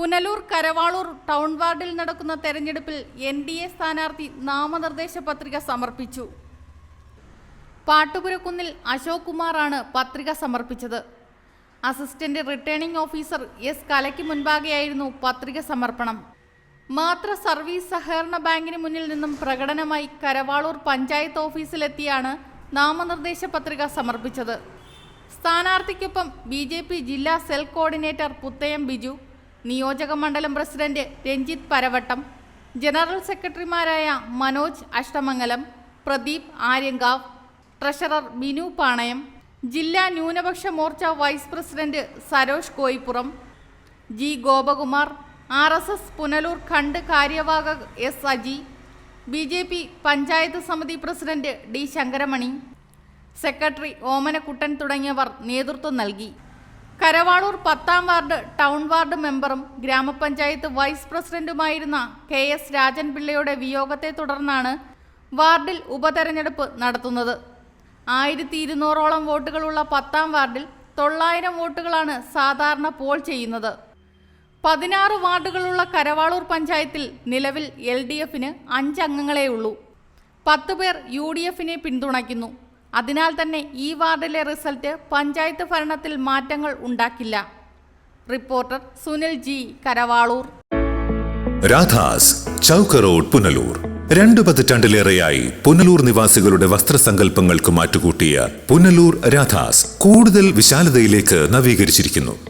Punalur Karavaloor town വാർഡിൽ നടക്കുന്ന തെരഞ്ഞെടുപ്പിൽ എൻ ഡി എ സ്ഥാനാർത്ഥി നാമനിർദ്ദേശ പത്രിക സമർപ്പിച്ചു. പാട്ടുപുരക്കുന്നിൽ അശോക് കുമാറാണ് പത്രിക സമർപ്പിച്ചത്. അസിസ്റ്റന്റ് റിട്ടേണിംഗ് ഓഫീസർ എസ് കലയ്ക്ക് മുൻപാകെയായിരുന്നു പത്രിക സമർപ്പണം. മാത്ര സർവീസ് സഹകരണ ബാങ്കിന് മുന്നിൽ നിന്നും പ്രകടനമായി കരവാളൂർ പഞ്ചായത്ത് ഓഫീസിലെത്തിയാണ് നാമനിർദ്ദേശ പത്രിക സമർപ്പിച്ചത്. സ്ഥാനാർത്ഥിക്കൊപ്പം ബി ജില്ലാ സെൽ കോർഡിനേറ്റർ പുത്തയം ബിജു നിയോജക മണ്ഡലം പ്രസിഡന്റ് രഞ്ജിത്ത് പരവട്ടം ജനറൽ സെക്രട്ടറിമാരായ മനോജ് അഷ്ടമംഗലം പ്രദീപ് ആര്യങ്കാവ് ട്രഷറർ ബിനു പാണയം ജില്ലാ ന്യൂനപക്ഷ Morcha vice president Sarosh Koippuram G Gopakumar R S S Punalur Khand കാര്യവാഹക് S Aji B J P panchayat സമിതി president D Sankaramani secretary Omanakuttan തുടങ്ങിയവർ നേതൃത്വം നൽകി. കരവാളൂർ പത്താം വാർഡ് ടൗൺ വാർഡ് മെമ്പറും ഗ്രാമപഞ്ചായത്ത് വൈസ് പ്രസിഡന്റുമായിരുന്ന കെ എസ് രാജൻ പിള്ളയുടെ വിയോഗത്തെ തുടർന്നാണ് വാർഡിൽ ഉപതെരഞ്ഞെടുപ്പ് നടത്തുന്നത്. ആയിരത്തി ഇരുന്നൂറോളം വോട്ടുകളുള്ള പത്താം വാർഡിൽ തൊള്ളായിരം വോട്ടുകളാണ് സാധാരണ പോൾ ചെയ്യുന്നത്. പതിനാറ് വാർഡുകളുള്ള കരവാളൂർ പഞ്ചായത്തിൽ നിലവിൽ എൽ ഡി എഫിന് അഞ്ചംഗങ്ങളേ ഉള്ളൂ പത്ത് പേർ യു ഡി എഫിനെ പിന്തുണയ്ക്കുന്നു. അതിനാൽ തന്നെ ഈ വാർഡിലെ റിസൾട്ട് പഞ്ചായത്ത് ഭരണത്തിൽ മാറ്റങ്ങൾ ഉണ്ടാക്കില്ല. Reporter Sunil G Karavaloor. Radhas Chowk road Punalur. രണ്ടു പതിറ്റാണ്ടിലേറെയായി പുനലൂർ നിവാസികളുടെ വസ്ത്രസങ്കല്പങ്ങൾക്ക് മാറ്റുകൂട്ടിയ പുനലൂർ രാധാസ് കൂടുതൽ വിശാലതയിലേക്ക് നവീകരിച്ചിരിക്കുന്നു.